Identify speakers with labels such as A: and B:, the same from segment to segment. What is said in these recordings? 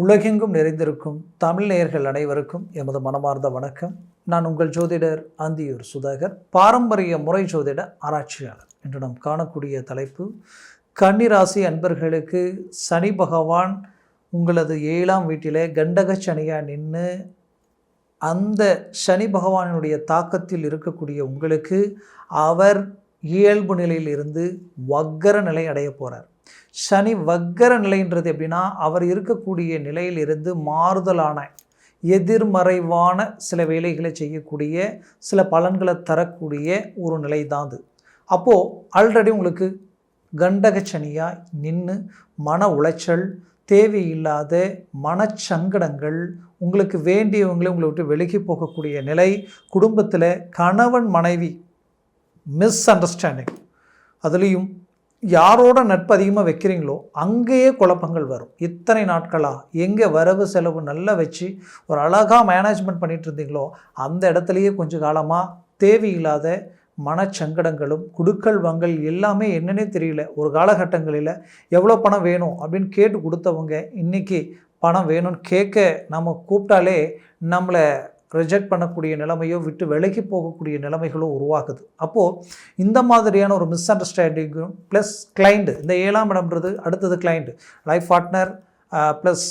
A: உலகெங்கும் நிறைந்திருக்கும் தமிழ் நேயர்கள் அனைவருக்கும் எமது மனமார்ந்த வணக்கம். நான் உங்கள் ஜோதிடர் அந்தியூர் சுதாகர் பாரம்பரிய முறை ஜோதிட ஆராய்ச்சியாளர். என்று நாம் காணக்கூடிய தலைப்பு கன்னிராசி அன்பர்களுக்கு சனி பகவான் உங்களது ஏழாம் வீட்டிலே கண்டக சனியாக நின்று அந்த சனி பகவானுடைய தாக்கத்தில் இருக்கக்கூடிய உங்களுக்கு அவர் இயல்பு நிலையிலிருந்து வக்கர நிலை அடைய போகிறார் சனி வக்கர நிலைன்றது எப்படின்னா அவர் இருக்கக்கூடிய நிலையிலிருந்து மாறுதலான எதிர்மறைவான சில வேலைகளை செய்யக்கூடிய சில பலன்களை தரக்கூடிய ஒரு நிலை தான் அது. அப்போது ஆல்ரெடி உங்களுக்கு கண்டக சனியாக நின்று மன உளைச்சல் தேவையில்லாத மனச்சங்கடங்கள் உங்களுக்கு வேண்டியவங்களே உங்களை விட்டு விலகி போகக்கூடிய நிலை குடும்பத்தில் கணவன் மனைவி மிஸ் அண்டர்ஸ்டாண்டிங் அதுலேயும் யாரோட நட்பு அதிகமாக வைக்கிறீங்களோ அங்கேயே குழப்பங்கள் வரும். இத்தனை நாட்களாக எங்கே வரவு செலவு நல்லா வச்சு ஒரு அழகாக மேனேஜ்மெண்ட் பண்ணிகிட்டு இருந்தீங்களோ அந்த இடத்துலையே கொஞ்சம் காலமாக தேவையில்லாத மனச்சங்கடங்களும் குடுக்கல் வங்கல் எல்லாமே என்னன்னே தெரியல. ஒரு காலகட்டங்களில் எவ்வளோ பணம் வேணும் அப்படின்னு கேட்டு கொடுத்தவங்க இன்றைக்கி பணம் வேணும்னு கேட்க நம்ம கூப்பிட்டாலே நம்மளை ரிஜெக்ட் பண்ணக்கூடிய நிலைமையோ விட்டு விலகி போகக்கூடிய நிலைமைகளோ உருவாகுது அப்போது இந்த மாதிரியான ஒரு மிஸ் அண்டர்ஸ்டாண்டிங்கும் ப்ளஸ் கிளைண்ட்டு இந்த ஏழாம் இடம்ன்றது அடுத்தது கிளைண்ட்டு லைஃப் பார்ட்னர் ப்ளஸ்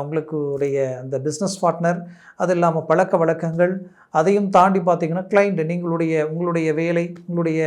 A: உங்களுக்கு உடைய அந்த பிஸ்னஸ் பார்ட்னர் அது இல்லாமல் பழக்க வழக்கங்கள் அதையும் தாண்டி பார்த்திங்கன்னா கிளைண்ட்டு நீங்களுடைய உங்களுடைய வேலை உங்களுடைய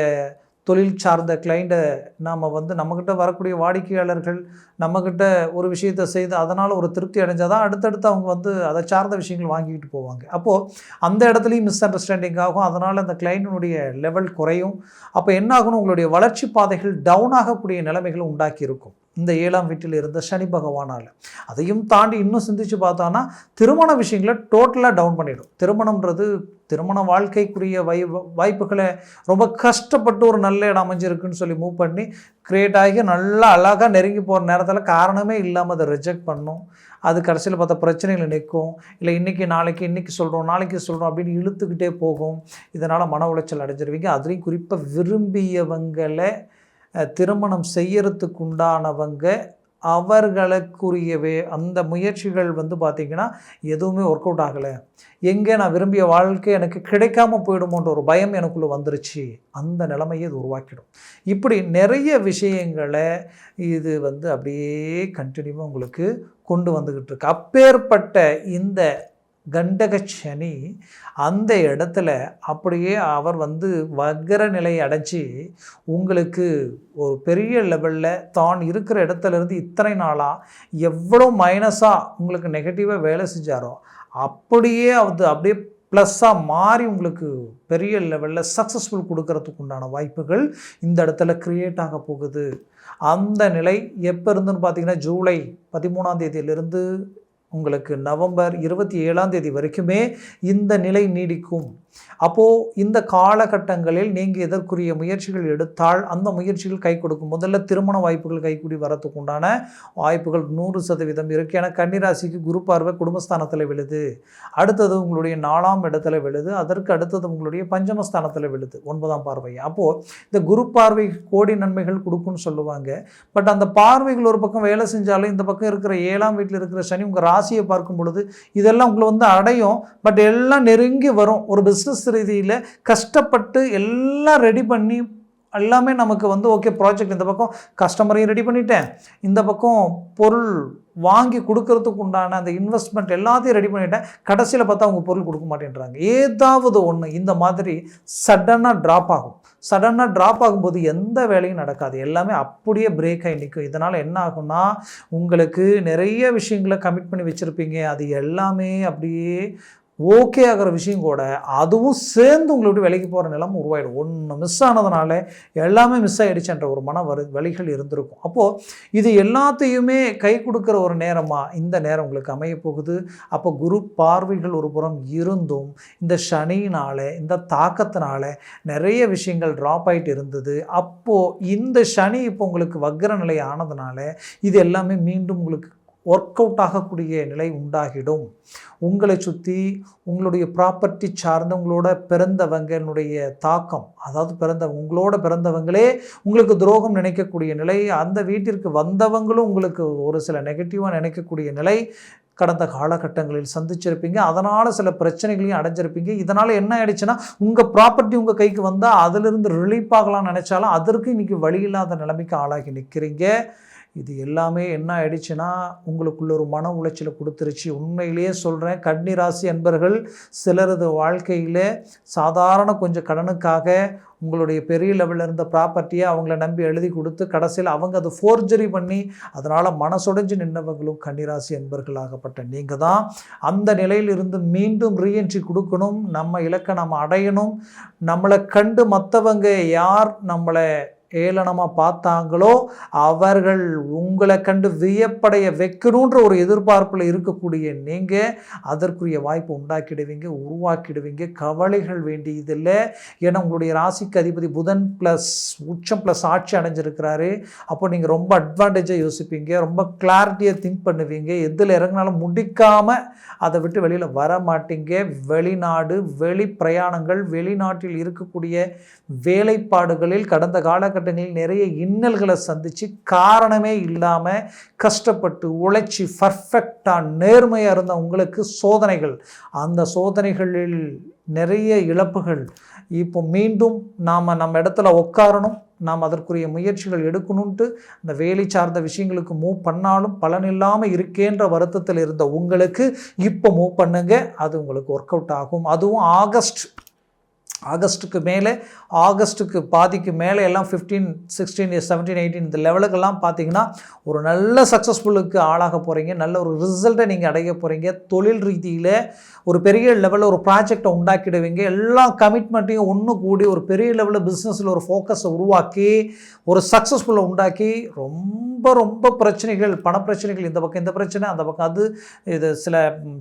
A: தொழில் சார்ந்த கிளைண்ட்டை நாம் வந்து நம்மக்கிட்ட வரக்கூடிய வாடிக்கையாளர்கள் நம்மக்கிட்ட ஒரு விஷயத்தை செய்து அதனால் ஒரு திருப்தி அடைஞ்சால் தான் அடுத்தடுத்து அவங்க வந்து அதை சார்ந்த விஷயங்கள் வாங்கிக்கிட்டு போவாங்க. அப்போது அந்த இடத்துலையும் மிஸ் அண்டர்ஸ்டாண்டிங் ஆகும். அதனால் அந்த கிளைண்டினுடைய லெவல் குறையும். அப்போ என்ன ஆகணும்? உங்களுடைய வளர்ச்சி பாதைகள் டவுன் ஆகக்கூடிய நிலைமைகள் உண்டாக்கி இருக்கும். இந்த ஏழாம் வீட்டில் இருந்த சனி பகவானால். அதையும் தாண்டி இன்னும் சிந்திச்சு பார்த்தோன்னா திருமண விஷயங்களை டோட்டலாக டவுன் பண்ணிடும். திருமணம்ன்றது திருமண வாழ்க்கைக்குரிய வை வாய்ப்புகளை ரொம்ப கஷ்டப்பட்டு ஒரு நல்ல இடம் அமைஞ்சிருக்குன்னு சொல்லி மூவ் பண்ணி க்ரியேட் ஆகி நல்லா அழகாக நெருங்கி போகிற நேரத்தில் காரணமே இல்லாமல் அதை ரிஜெக்ட் பண்ணும். அது கடைசியில் பார்த்தா பிரச்சனைகள் நிற்கும். இல்லை இன்றைக்கி நாளைக்கு இன்றைக்கி சொல்கிறோம் நாளைக்கு சொல்கிறோம் அப்படின்னு இழுத்துக்கிட்டே போகும். இதனால் மன உளைச்சல் அடைஞ்சிருவீங்க. அதுலேயும் குறிப்பாக விரும்பியவங்களை திருமணம் செய்யறதுக்கு உண்டானவங்க அவர்களுக்குரியவே அந்த முயற்சிகள் வந்து பார்த்திங்கன்னா எதுவுமே ஒர்க் அவுட் ஆகலை. எங்கே நான் விரும்பிய வாழ்க்கை எனக்கு கிடைக்காம போயிடுமோன்ற ஒரு பயம் எனக்குள்ளே வந்துருச்சு. அந்த நிலைமையை இது உருவாக்கிடும். இப்படி நிறைய விஷயங்களை இது வந்து அப்படியே கண்டினியூவாக உங்களுக்கு கொண்டு வந்துக்கிட்டு இருக்கு. அப்பேற்பட்ட இந்த கண்டகச்சனி அந்த இடத்துல அப்படியே அவர் வந்து வக்கர நிலை அடைச்சி உங்களுக்கு ஒரு பெரிய லெவலில் தான் இருக்கிற இடத்துலேருந்து இத்தனை நாளாக எவ்வளோ மைனஸாக உங்களுக்கு நெகட்டிவாக வேலை செஞ்சாரோ அப்படியே அது அப்படியே ப்ளஸ்ஸாக மாறி உங்களுக்கு பெரிய லெவலில் சக்ஸஸ்ஃபுல் கொடுக்கறதுக்கு உண்டான வாய்ப்புகள் இந்த இடத்துல க்ரியேட் ஆக போகுது. அந்த நிலை எப்போ இருந்துன்னு பார்த்தீங்கன்னா ஜூலை பதிமூணாம் தேதியிலிருந்து உங்களுக்கு நவம்பர் இருபத்தி ஏழாம் தேதி வரைக்குமே இந்த நிலை நீடிக்கும். அப்போது இந்த காலகட்டங்களில் நீங்கள் இதற்குரிய முயற்சிகள் எடுத்தால் அந்த முயற்சிகள் கை கொடுக்கும். முதல்ல திருமண வாய்ப்புகள் கைக்கூடி வரத்துக்கு உண்டான வாய்ப்புகள் நூறு சதவீதம் இருக்குது ஏன்னா கன்னிராசிக்கு குரு பார்வை குடும்பஸ்தானத்தில் விழுது. அடுத்தது உங்களுடைய நாலாம் இடத்துல விழுது. அதற்கு அடுத்தது உங்களுடைய பஞ்சமஸ்தானத்தில் விழுது. ஒன்பதாம் பார்வை. அப்போது இந்த குரு பார்வை கோடி நன்மைகள் கொடுக்கும்னு சொல்லுவாங்க. பட் அந்த பார்வைகள் ஒரு பக்கம் வேலை செஞ்சாலும் இந்த பக்கம் இருக்கிற ஏழாம் வீட்டில் இருக்கிற சனி உங்கள் ராசியை பார்க்கும் பொழுது இதெல்லாம் உங்களை வந்து அடையும். பட் எல்லாம் நெருங்கி வரும். ஒரு பிஸ்னஸ் ரீதியில் கஷ்டப்பட்டு எல்லாம் ரெடி பண்ணி எல்லாமே நமக்கு வந்து ஓகே ப்ராஜெக்ட் இந்த பக்கம் கஸ்டமரையும் ரெடி பண்ணிட்டேன். இந்த பக்கம் பொருள் வாங்கி கொடுக்கறதுக்கு உண்டான அந்த இன்வெஸ்ட்மெண்ட் எல்லாத்தையும் ரெடி பண்ணிட்டேன். கடைசியில் பார்த்தா அவங்க பொருள் கொடுக்க மாட்டேன்றாங்க. ஏதாவது ஒன்று இந்த மாதிரி சடனாக ட்ராப் ஆகும். சடனாக ட்ராப் ஆகும்போது எந்த வேலையும் நடக்காது. எல்லாமே அப்படியே பிரேக் ஆகி நிற்கும். இதனால் என்ன ஆகும்னா உங்களுக்கு நிறைய விஷயங்களை கமிட் பண்ணி வச்சுருப்பீங்க. அது எல்லாமே அப்படியே ஓகே ஆகிற விஷயம் கூட அதுவும் சேர்ந்து உங்களை விட்டு விலைக்கு போகிற நிலம் உருவாயிடும். ஒன்று மிஸ் ஆனதுனால எல்லாமே மிஸ் ஆகிடுச்சுன்ற ஒரு மன வரு வழிகள் இருந்திருக்கும். அப்போது இது எல்லாத்தையுமே கை கொடுக்குற ஒரு நேரமாக இந்த நேரம் உங்களுக்கு அமைய போகுது. அப்போ குரு பார்வைகள் ஒரு புறம் இருந்தும் இந்த சனியினால் இந்த தாக்கத்தினால நிறைய விஷயங்கள் ட்ராப் ஆகிட்டு இருந்தது. அப்போது இந்த சனி இப்போ உங்களுக்கு வக்ர நிலை ஆனதுனால இது எல்லாமே மீண்டும் உங்களுக்கு ஒர்க் அவுட் ஆகக்கூடிய நிலை உண்டாகிடும். உங்களை சுற்றி உங்களுடைய ப்ராப்பர்ட்டி சார்ந்தவங்களோட பிறந்தவங்களுடைய தாக்கம் அதாவது பிறந்த உங்களோட பிறந்தவங்களே உங்களுக்கு துரோகம் நினைக்கக்கூடிய நிலை அந்த வீட்டிற்கு வந்தவங்களும் உங்களுக்கு ஒரு சில நெகட்டிவாக நினைக்கக்கூடிய நிலை கடந்த காலகட்டங்களில் சந்திச்சிருப்பீங்க. அதனால் சில பிரச்சனைகளையும் அடைஞ்சிருப்பீங்க. இதனால் என்ன ஆயிடுச்சுன்னா உங்கள் ப்ராப்பர்ட்டி உங்கள் கைக்கு வந்தால் அதிலிருந்து ரிலீஃப் ஆகலாம்னு நினச்சாலும் அதற்கு இன்றைக்கி வழி இல்லாத நிலைமைக்கு ஆளாகி நிற்கிறீங்க இது எல்லாமே என்ன ஆயிடுச்சுன்னா உங்களுக்குள்ள ஒரு மன உளைச்சலை கொடுத்துருச்சு. உண்மையிலேயே சொல்கிறேன் கன்னிராசி அன்பர்கள் சிலரது வாழ்க்கையில் சாதாரண கொஞ்சம் கடனுக்காக உங்களுடைய பெரிய லெவலில் இருந்த ப்ராப்பர்ட்டியை அவங்கள நம்பி எழுதி கொடுத்து கடைசியில் அவங்க அதை ஃபோர்ஜரி பண்ணி அதனால் மனசொடைஞ்சு நின்றவங்களும் கன்னிராசி என்பர்களாகப்பட்ட நீங்கள் தான். அந்த நிலையிலிருந்து மீண்டும் ரீஎன்ட்ரி கொடுக்கணும். நம்ம இலக்கை நம்ம அடையணும். நம்மளை கண்டு மற்றவங்க யார்? நம்மளை ஏளனமாக பார்த்தாங்களோ அவர்கள் உங்களை கண்டு வியப்படைய வைக்கணுன்ற ஒரு எதிர்பார்ப்பில் இருக்கக்கூடிய நீங்கள் அதற்குரிய வாய்ப்பு உண்டாக்கிடுவீங்க உருவாக்கிடுவீங்க கவலைகள் வேண்டியதில்லை. ஏன்னா உங்களுடைய ராசிக்கு அதிபதி புதன் ப்ளஸ் உச்சம் ப்ளஸ் ஆட்சி அடைஞ்சிருக்கிறாரு. அப்போ நீங்கள் ரொம்ப அட்வான்டேஜாக யோசிப்பீங்க ரொம்ப கிளாரிட்டியாக திங்க் பண்ணுவீங்க. எதில் இறங்கினாலும் முடிக்காமல் அதை விட்டு வெளியில் வர மாட்டீங்க வெளிநாடு வெளி பிரயாணங்கள் வெளிநாட்டில் இருக்கக்கூடிய வேலைப்பாடுகளில் கடந்த காலகட்டங்களில் நிறைய இன்னல்களை சந்தித்து காரணமே இல்லாமல் கஷ்டப்பட்டு உழைச்சி பர்ஃபெக்டாக நேர்மையாக இருந்த உங்களுக்கு சோதனைகள். அந்த சோதனைகளில் நிறைய இழப்புகள். இப்போ மீண்டும் நாம் நம்ம இடத்துல உட்காரணும் நாம் அதற்குரிய முயற்சிகள் எடுக்கணுன்ட்டு அந்த வேலை சார்ந்த விஷயங்களுக்கு மூவ் பண்ணாலும் பலன் இல்லாமல் இருக்கேன்ற வருத்தத்தில் இருந்த உங்களுக்கு இப்போ மூவ் பண்ணுங்க. அது உங்களுக்கு ஒர்க் அவுட் ஆகும். அதுவும் ஆகஸ்ட் ஆகஸ்ட்டுக்கு மேலே ஆகஸ்ட்டுக்கு பாதிக்கு மேலே எல்லாம் ஃபிஃப்டீன் சிக்ஸ்டீன் செவன்டீன் எயிட்டீன் இந்த லெவலுக்கெல்லாம் பார்த்தீங்கன்னா ஒரு நல்ல சக்ஸஸ்ஃபுல்லுக்கு ஆளாக போகிறீங்க நல்ல ஒரு ரிசல்ட்டை நீங்கள் அடைய போகிறீங்க தொழில் ரீதியில் ஒரு பெரிய லெவலில் ஒரு ப்ராஜெக்டை உண்டாக்கிடுவீங்க. எல்லா கமிட்மெண்ட்டையும் ஒன்று கூடி ஒரு பெரிய லெவலில் பிஸ்னஸில் ஒரு ஃபோக்கஸை உருவாக்கி ஒரு சக்ஸஸ்ஃபுல்லை உண்டாக்கி ரொம்ப ரொம்ப பிரச்சனைகள் பணப்பிரச்சனைகள் இந்த பக்கம் இந்த பிரச்சனை அந்த பக்கம் அது இது சில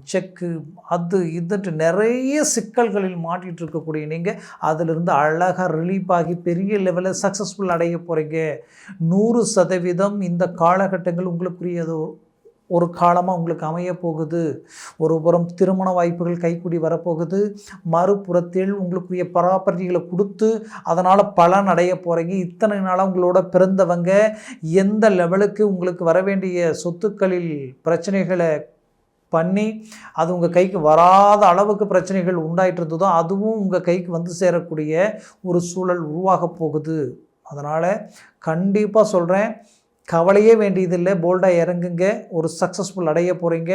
A: செக்கு அது இதுன்ட்டு நிறைய சிக்கல்களில் மாட்டிகிட்டு இருக்கக்கூடிய நீங்கள் அதிலிருந்து அழகாக ரிலீஃப் ஆகி பெரிய லெவலில் சக்ஸஸ்ஃபுல் அடைய போகிறீங்க நூறு சதவீதம் இந்த காலகட்டங்கள் உங்களுக்குரியதோ ஒரு காலமாக உங்களுக்கு அமைய போகுது. ஒரு புறம் திருமண வாய்ப்புகள் கைக்கூடி வரப்போகுது. மறுபுறத்தில் உங்களுக்குரிய ப்ராப்பர்ட்டிகளை கொடுத்து அதனால் பலன் அடைய போகிறீங்க இத்தனை நாளாக உங்களோட பிறந்தவங்க எந்த லெவலுக்கு உங்களுக்கு வர வேண்டிய சொத்துக்களில் பிரச்சனைகளை பண்ணி அது உங்கள் கைக்கு வராத அளவுக்கு பிரச்சனைகள் உண்டாயிட்டு இருந்ததோ அதுவும் உங்கள் கைக்கு வந்து சேரக்கூடிய ஒரு சூழல் உருவாக போகுது. அதனால் கண்டிப்பாக சொல்கிறேன் கவலையே வேண்டியதில்லை. போல்டாக இறங்குங்க. ஒரு சக்ஸஸ்ஃபுல் அடைய போகிறீங்க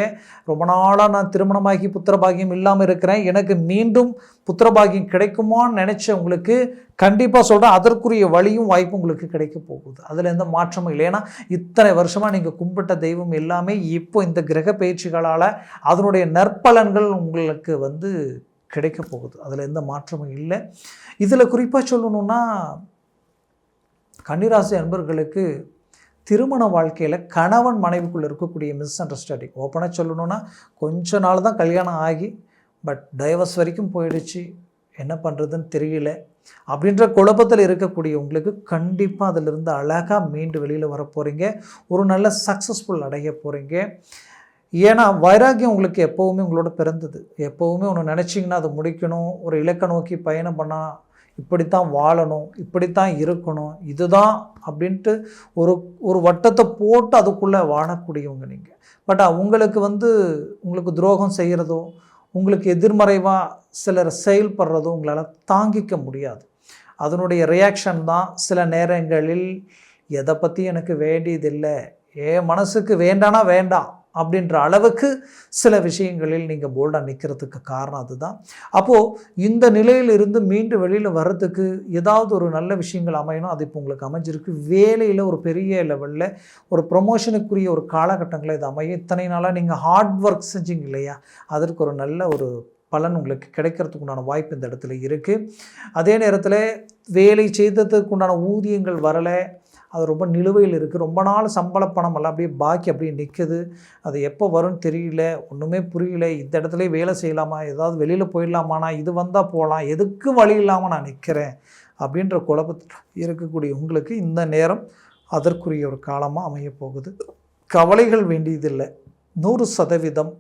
A: ரொம்ப நாளாக நான் திருமணமாகி புத்திரபாகியம் இல்லாமல் இருக்கிறேன். எனக்கு மீண்டும் புத்திரபாகியம் கிடைக்குமான்னு நினச்ச உங்களுக்கு கண்டிப்பாக சொல்கிறேன் அதற்குரிய வழியும் வாய்ப்பும் உங்களுக்கு கிடைக்க போகுது. அதில் எந்த மாற்றமும் இல்லை. ஏன்னா இத்தனை வருஷமாக நீங்கள் கும்பிட்ட தெய்வம் எல்லாமே இப்போ இந்த கிரக பயிற்சிகளால் அதனுடைய நற்பலன்கள் உங்களுக்கு வந்து கிடைக்க போகுது. அதில் எந்த மாற்றமும் இல்லை. இதில் குறிப்பாக சொல்லணுன்னா கன்னிராசி அன்பர்களுக்கு திருமண வாழ்க்கையில் கணவன் மனைவிக்குள்ளே இருக்கக்கூடிய மிஸ் அண்டர்ஸ்டாண்டிங் ஓப்பனாக சொல்லணுன்னா கொஞ்ச நாள் தான் கல்யாணம் ஆகி பட் டைவர்ஸ் வரைக்கும் போயிடுச்சு. என்ன பண்ணுறதுன்னு தெரியல. அப்படின்ற குழப்பத்தில் இருக்கக்கூடிய உங்களுக்கு கண்டிப்பாக அதிலிருந்து அழகாக மீண்டு வெளியில் வர போகிறீங்க ஒரு நல்ல சக்ஸஸ்ஃபுல் அடைய போகிறீங்க ஏன்னா வைராக்கியம் உங்களுக்கு எப்போவுமே உங்களோட பிறந்தது. எப்போவுமே ஒன்று நினச்சிங்கன்னா அதை முடிக்கணும். ஒரு இலக்கை நோக்கி பயணம் பண்ணால் இப்படித்தான் வாழணும் இப்படித்தான் இருக்கணும் இதுதான் அப்படின்ட்டு ஒரு ஒரு வட்டத்தை போட்டு அதுக்குள்ளே வாழக்கூடியவங்க நீங்கள் பட் உங்களுக்கு வந்து உங்களுக்கு துரோகம் செய்கிறதோ உங்களுக்கு எதிர்மறைவாக சிலர் செயல்படுறதோ உங்களால் தாங்கிக்க முடியாது. அதனுடைய ரியாக்ஷன் தான் சில நேரங்களில் எதை பற்றி எனக்கு வேண்டியதில்லை? என் மனசுக்கு வேண்டானா வேண்டாம். அப்படின்ற அளவுக்கு சில விஷயங்களில் நீங்கள் போல்டாக நிற்கிறதுக்கு காரணம் அதுதான். அப்போது இந்த நிலையிலிருந்து மீண்டு வெளியில் வர்றதுக்கு ஏதாவது ஒரு நல்ல விஷயங்கள் அமையணும் அது இப்போ உங்களுக்கு அமைஞ்சிருக்கு. வேலையில் ஒரு பெரிய லெவலில் ஒரு ப்ரொமோஷனுக்குரிய ஒரு காலகட்டங்களில் இது அமையும். இத்தனை நாளாக நீங்கள் ஹார்ட் ஒர்க் செஞ்சீங்க இல்லையா? அதற்கு ஒரு நல்ல ஒரு பலன் உங்களுக்கு கிடைக்கிறதுக்கு உண்டான வாய்ப்பு இந்த இடத்துல இருக்குது அதே நேரத்தில் வேலை செய்ததுக்கு உண்டான ஊதியங்கள் வரலை அது ரொம்ப நிலுவையில் இருக்குது ரொம்ப நாள் சம்பள பணம் எல்லாம் அப்படியே பாக்கி அப்படியே நிற்குது அது எப்போ வரும்னு தெரியல ஒன்றுமே புரியல. இந்த இடத்துல வேலை செய்யலாமா? ஏதாவது வெளியில் போயிடலாமாண்ணா? இது வந்தால் போகலாம். எதுக்கு வழி இல்லாமல் நான் நிற்கிறேன் அப்படின்ற குழப்பத்தில் இருக்கக்கூடிய உங்களுக்கு இந்த நேரம் அதற்குரிய ஒரு காலமாக அமையப்போகுது கவலைகள் வேண்டியதில்லை. நூறு சதவீதம்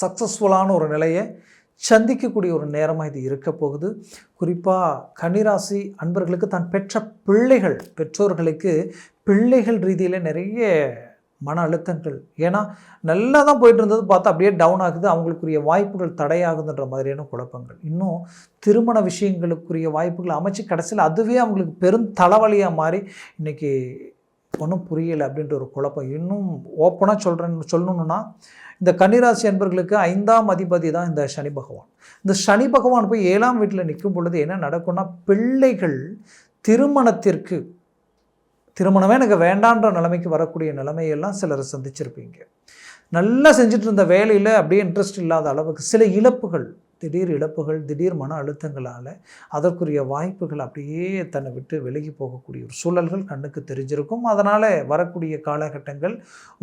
A: சக்ஸஸ்ஃபுல்லான ஒரு நிலையை சந்திக்கக்கூடிய ஒரு நேரமாக இது இருக்க போகுது. குறிப்பாக கன்னிராசி அன்பர்களுக்கு தான் பெற்ற பிள்ளைகள் பெற்றோர்களுக்கு பிள்ளைகள் ரீதியில் நிறைய மன அழுத்தங்கள். ஏன்னா நல்லா தான் போயிட்டு இருந்தது பார்த்தா அப்படியே டவுன் ஆகுது அவங்களுக்குரிய வாய்ப்புகள் தடையாகுதுன்ற மாதிரியான குழப்பங்கள். இன்னும் திருமண விஷயங்களுக்குரிய வாய்ப்புகள் அமைச்சு கடைசியில் அதுவே அவங்களுக்கு பெரும் தலைவலியாக மாறி இன்றைக்கி ஒன்றும் புரியலை அப்படின்ற ஒரு குழப்பம். இன்னும் ஓப்பனாக சொல்கிறேன்னு சொல்லணுன்னா இந்த கன்னிராசி அன்பர்களுக்கு ஐந்தாம் அதிபதி தான் இந்த சனி பகவான். இந்த சனி பகவான் போய் ஏழாம் வீட்டில் நிற்கும் பொழுது என்ன நடக்கும்னா பிள்ளைகள் திருமணத்திற்கு திருமணமே எனக்கு வேண்டான்ற நிலைமைக்கு வரக்கூடிய நிலைமையெல்லாம் சிலர் சந்திச்சிருப்பீங்க. நல்லா செஞ்சுட்டு இருந்த வேலையில் அப்படியே இன்ட்ரெஸ்ட் இல்லாத அளவுக்கு சில இழப்புகள் திடீர் இழப்புகள் திடீர் மன அழுத்தங்களால் அதற்குரிய வாய்ப்புகள் அப்படியே தன்னை விட்டு விலகி போகக்கூடிய ஒரு சூழல்கள் கண்ணுக்கு தெரிஞ்சிருக்கும். அதனால் வரக்கூடிய காலகட்டங்கள்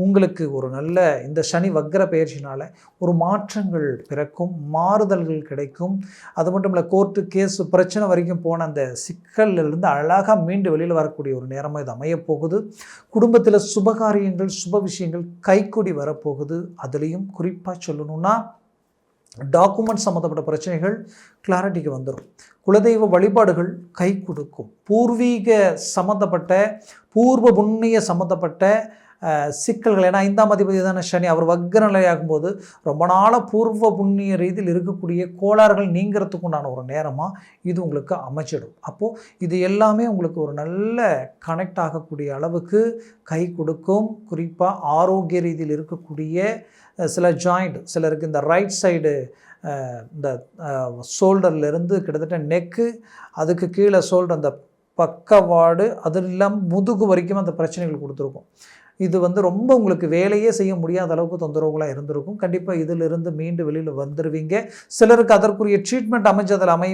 A: உங்களுக்கு ஒரு நல்ல இந்த சனி வக்ர பயிற்சினால் ஒரு மாற்றங்கள் பிறக்கும் மாறுதல்கள் கிடைக்கும். அது மட்டும் இல்லை கோர்ட்டு கேஸ் பிரச்சனை வரைக்கும் போன அந்த சிக்கல்லிருந்து அழகாக மீண்டு வெளியில் வரக்கூடிய ஒரு நேரமாக இது அமையப்போகுது. குடும்பத்தில் சுபகாரியங்கள் சுப விஷயங்கள் கைக்குடி வரப்போகுது. அதுலேயும் குறிப்பாக சொல்லணும்னா டாக்குமெண்ட் சம்மந்தப்பட்ட பிரச்சனைகள் கிளாரிட்டிக்கு வந்துடும் குலதெய்வ வழிபாடுகள் கை கொடுக்கும். பூர்வீக சம்மந்தப்பட்ட பூர்வ புண்ணிய சம்மந்தப்பட்ட சிக்கல்கள். ஏன்னா ஐந்தாம் அதிபதி தானே சனி. அவர் வக்ர நிலையாகும் போது ரொம்ப நாளாக பூர்வ புண்ணிய ரீதியில் இருக்கக்கூடிய கோளாறுகள் நீங்கிறதுக்கு உண்டான ஒரு நேரமாக இது உங்களுக்கு அமைச்சிடும் அப்போது இது எல்லாமே உங்களுக்கு ஒரு நல்ல கனெக்ட் ஆகக்கூடிய அளவுக்கு கை கொடுக்கும். குறிப்பாக ஆரோக்கிய ரீதியில் இருக்கக்கூடிய சில ஜாயிண்ட் சிலருக்கு இந்த ரைட் சைடு இந்த ஷோல்டர்லேருந்து கிட்டத்தட்ட நெக்கு அதுக்கு கீழே ஷோல்டர் அந்த பக்கவாடு அது இல்லாமல் முதுகு வரைக்கும் அந்த பிரச்சனைகள் கொடுத்துருக்கும். இது வந்து ரொம்ப உங்களுக்கு வேலையே செய்ய முடியாத அளவுக்கு தொந்தரவுகளாக இருந்திருக்கும். கண்டிப்பாக இதிலிருந்து மீண்டு வெளியில் வந்துடுவீங்க சிலருக்கு அதற்குரிய ட்ரீட்மெண்ட் அமைஞ்சதில் அமை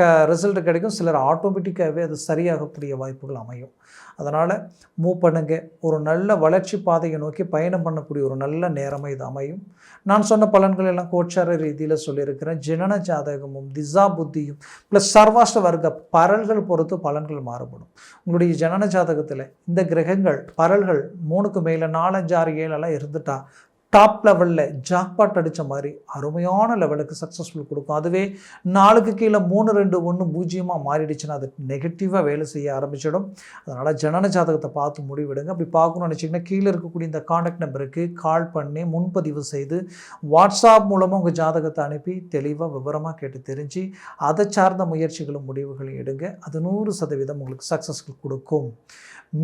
A: க ரிசல்ட் கிடைக்கும். சிலர் ஆட்டோமேட்டிக்காகவே அது சரியாகக்கூடிய வாய்ப்புகள் அமையும். அதனால் மூவ் பண்ணுங்கள் ஒரு நல்ல வளர்ச்சி பாதையை நோக்கி பயணம் பண்ணக்கூடிய ஒரு நல்ல நேரமாக இது அமையும். நான் சொன்ன பலன்கள் எல்லாம் கோச்சார ரீதியில் சொல்லியிருக்கிறேன். ஜனன ஜாதகமும் திசா புத்தியும் ப்ளஸ் சர்வாஷ்ட வர்க்க பரல்கள் பொறுத்து பலன்கள் மாறுபடும். உங்களுடைய ஜனன ஜாதகத்தில் இந்த கிரகங்கள் பரல்கள் மூணுக்கு மேலே நாலஞ்சு ஆறு ஏழெல்லாம் இருந்துட்டா டாப் லெவலில் ஜாக்பாட் அடித்த மாதிரி அருமையான லெவலுக்கு சக்ஸஸ்ஃபுல் கொடுக்கும். அதுவே நாளுக்கு கீழே மூணு ரெண்டு ஒன்று பூஜ்ஜியமாக மாறிடுச்சுன்னா அது நெகட்டிவாக வேலை செய்ய ஆரம்பிச்சிடும். அதனால் ஜனன ஜாதகத்தை பார்த்து முடிவிடுங்க. அப்படி பார்க்கணும்னு நினச்சிங்கன்னா கீழே இருக்கக்கூடிய இந்த காண்டாக்ட் நம்பருக்கு கால் பண்ணி முன்பதிவு செய்து வாட்ஸ்அப் மூலமாக உங்கள் ஜாதகத்தை அனுப்பி தெளிவாக விவரமாக கேட்டு தெரிஞ்சு அதை சார்ந்த முயற்சிகளும் முடிவுகளையும் எடுங்க. அது நூறு சதவீதம் உங்களுக்கு சக்ஸஸ்ஃபுல் கொடுக்கும்.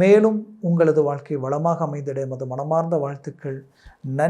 A: மேலும் உங்களது வாழ்க்கை வளமாக அமைந்திட மது மனமார்ந்த வாழ்த்துக்கள்.